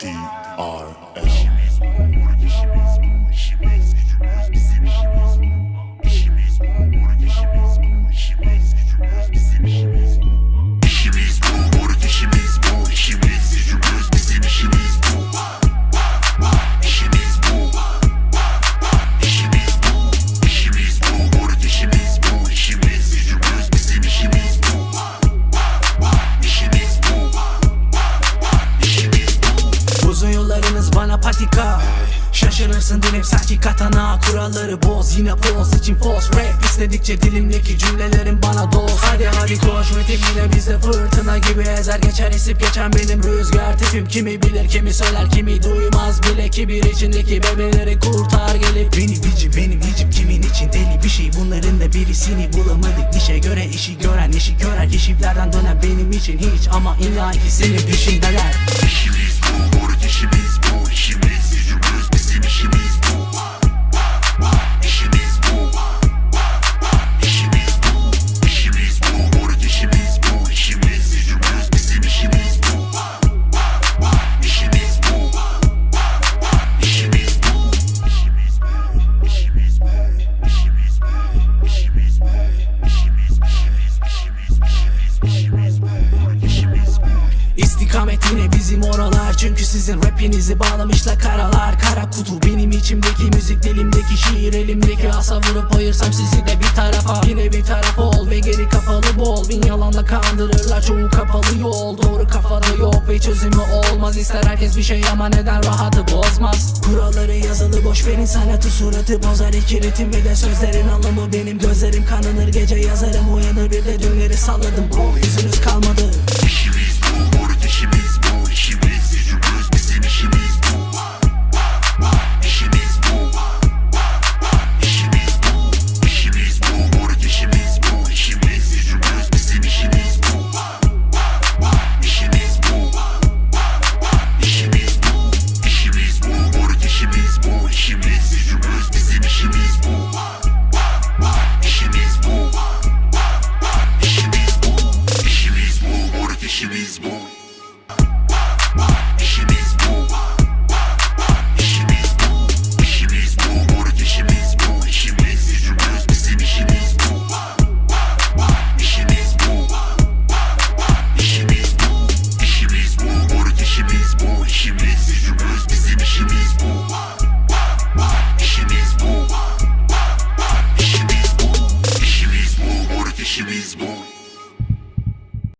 DRL Şaşırırsın dilim sanki katana. Kuralları boz yine poz. İçin false rap İstedikçe dilimdeki cümlelerin bana doz. Hadi hadi koş ritim yine bizde fırtına gibi Ezer. Geçer esip geçen benim rüzgar tipim. Kimi bilir kimi söyler kimi duymaz. Bile Kibir içindeki bebeleri kurtar gelip. Beni bici benim hicim kimin için deli bir şey? Bunların da birisini bulamadık. Dişe göre işi gören işi görer. Keşiflerden dönen benim için hiç. Ama illa ki senin peşindeler İstikamet yine bizim oralar. Çünkü sizin rapinizi bağlamışlar karalar. Kara kutu benim içimdeki müzik dilimdeki şiir elimdeki asa vurup ayırsam sizi de bir tarafa. Yine bir tarafa ol ve geri kafalı bol. Bin yalanla kandırırlar çoğu kapalı yol. Doğru kafada yok ve çözümü olmaz. İster herkes bir şey ama neden rahatı bozmaz? Kuralları yazılı boş verin sanatı suratı bozar. İki ritim ve de sözlerin anlamı Benim. Gözlerim kanınır gece yazarım. Uyanır bir de dünleri salladım. Yüzünüz kalmadı Mercury's born.